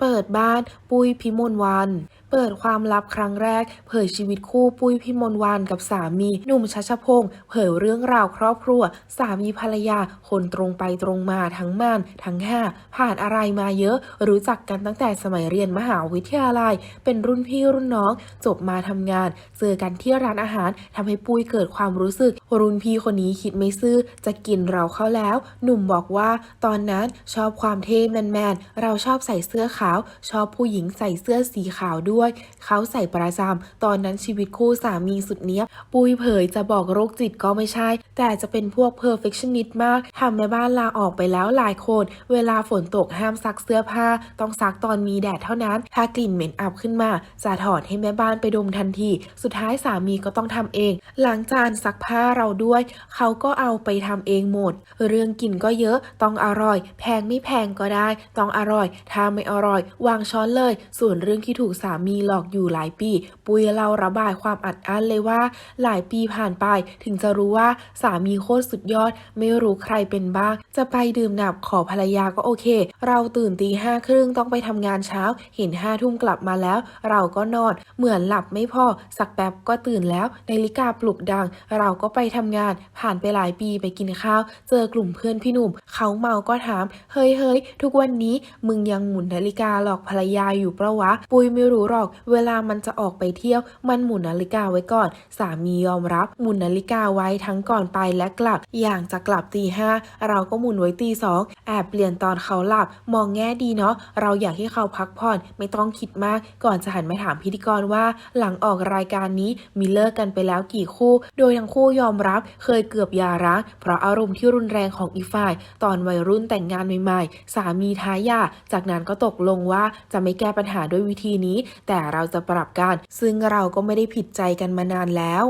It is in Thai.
เปิดบ้านปุ้ยพิมลวัน เปิดความลับครั้งแรก เผยชีวิตคู่ปุ้ยพิมลวันกับสามีหนุ่มชัชพงศ์เผยเรื่องราวครอบครัว สามีภรรยา คนตรงไปตรงมาทั้งม่านทั้งห้าผ่านอะไรมาเยอะ รู้จักกันตั้งแต่สมัยเรียนมหาวิทยาลัย เป็นรุ่นพี่รุ่นน้อง จบมาทำงาน เจอกันที่ร้านอาหารทำให้ปุ้ยเกิดความรู้สึก รุ่นพี่คนนี้คิดไม่ซื่อจะกินเราเข้าแล้ว หนุ่มบอกว่าตอนนั้นชอบความเท่แมนๆเราชอบใส่เสื้อขาวชอบผู้หญิงใส่เสื้อสีขาวด้วย เขาใส่ประจำตอนนั้นชีวิตคู่สามีสุดเนี้ย ปุยเผยจะบอกโรคจิตก็ไม่ใช่ แต่จะเป็นพวก perfectionist มากทำแม่บ้านลาออกไปแล้วหลายคน เวลาฝนตกห้ามซักเสื้อผ้า ต้องซักตอนมีแดดเท่านั้น ถ้ากลิ่นเหม็นอับขึ้นมา จะถอดให้แม่บ้านไปดมทันที สุดท้ายสามีก็ต้องทำเองล้างจานซักผ้าเราด้วย เขาก็เอาไปทำเองหมด เรื่องกินก็เยอะ ต้องอร่อย แพงไม่แพงก็ได้ ต้องอร่อย ถ้าไม่อร่อยวางช้อนเลย ส่วนเรื่องที่ถูกสามีหลอกอยู่หลายปี ปุยเราระบายความอัดอั้นเลยว่า หลายปีผ่านไป ถึงจะรู้ว่าสามีโคตรสุดยอด ไม่รู้ใครเป็นบ้าง จะไปดื่มหนับขอภรรยาก็โอเค เราตื่นตีห้าครึ่งต้องไปทำงานเช้า เห็นห้าทุ่มกลับมาแล้ว เราก็นอน เหมือนหลับไม่พอ สักแป๊บก็ตื่นแล้วนาฬิกาปลุกดัง เราก็ไปทำงาน ผ่านไปหลายปีไปกินข้าว เจอกลุ่มเพื่อนพี่หนุ่ม เขาเมาก็ถาม เฮ้ยเฮ้ยทุกวันนี้มึงยังหมุนนาฬิกาหลอกภรรยาอยู่เปล่าวะ ปุยไม่รู้หรอก เวลามันจะออกไปเที่ยว มันหมุนนาฬิกาไว้ก่อน สามียอมรับหมุนนาฬิกาไว้ทั้งก่อนไปและกลับ อย่างจะกลับตีห้าเราก็หมุนไว้ตีสองแอบเปลี่ยนตอนเขาหลับ มองแง่ดีเนาะเราอยากให้เขาพักผ่อนไม่ต้องคิดมาก ก่อนจะหันมาถามพิธีกรว่า หลังออกรายการนี้มีเลิกกันไปแล้วกี่คู่ โดยทั้งคู่ยอมรับ เคยเกือบหย่าร้างเพราะอารมณ์ที่รุนแรงของอีฝ่าย ตอนวัยรุ่นแต่งงานใหม่ๆ สามีท้าหย่าจากนั้นก็ตกลงงว่าจะไม่แก้ปัญหาด้วยวิธีนี้ แต่เราจะปรับกัน ซึ่งเราก็ไม่ได้ผิดใจกันมานานแล้ว